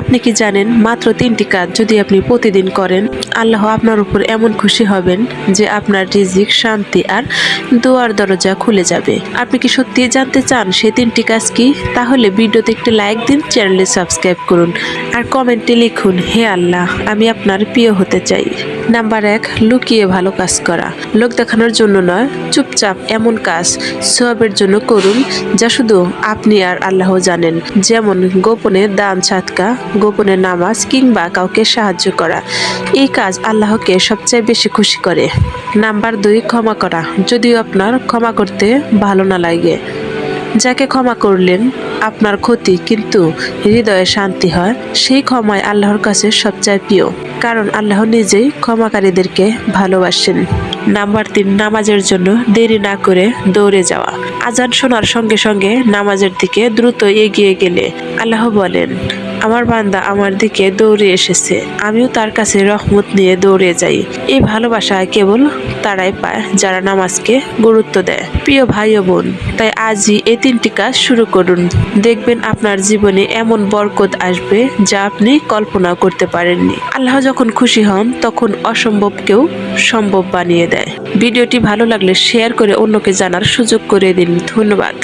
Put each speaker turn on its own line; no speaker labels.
আপনি কি জানেন, মাত্র তিনটি কাজ যদি আপনি প্রতিদিন করেন, আল্লাহ আপনার উপর এমন খুশি হবেন যে আপনার রিজিক, শান্তি আর দোয়ার দরজা খুলে যাবে। আপনি কি সত্যি জানতে চান সেই তিনটি কাজ কি? তাহলে ভিডিওতে একটি লাইক দিন চ্যানেলে সাবস্ক্রাইব করুন আর কমেন্টে লিখুন, হে আল্লাহ, আমি আপনার প্রিয় হতে চাই। নাম্বার এক, লুকিয়ে ভালো কাজ করা। লোক দেখানোর জন্য নয়, চুপচাপ এমন কাজ সবের জন্য করুন যা শুধু আপনি আর আল্লাহ জানেন। যেমন গোপনে দান ছাতকা গোপনে নামাজ কিংবা কাউকে সাহায্য করা। এই কাজ আল্লাহকে সবচেয়ে বেশি খুশি করে। নাম্বার দুই, ক্ষমা করা। যদিও আপনার ক্ষমা করতে ভালো না লাগে। যাকে ক্ষমা করলেন আপনার ক্ষতি কিন্তু হৃদয়ে শান্তি হয়, সেই ক্ষমায় আল্লাহর কাছে সবচেয়ে প্রিয়। কারণ আল্লাহ নিজেই ক্ষমাকারীদেরকে ভালোবাসেন। নাম্বার তিন, নামাজের জন্য দেরি না করে দৌড়ে যাওয়া। আজান শোনার সঙ্গে সঙ্গে নামাজের দিকে দ্রুত এগিয়ে গেলে আল্লাহ বলেন আমার বান্দা আমার দিকে দৌড়ে এসেছে। আমিও তার কাছে রহমত নিয়ে দৌড়ে যাই। এই ভালোবাসা কেবল তারাই পায় যারা নামাজকে গুরুত্ব দেয়। প্রিয় ভাই ও বোন, তাই আজই এই তিনটি কাজ শুরু করুন। দেখবেন আপনার জীবনে এমন বরকত আসবে যা আপনি কল্পনা করতে পারেননি। আল্লাহ যখন খুশি হন, তখন অসম্ভবকেও সম্ভব বানিয়ে দেয়। ভিডিওটি ভালো লাগলে শেয়ার করে অন্যকে জানার সুযোগ করে দিন। ধন্যবাদ।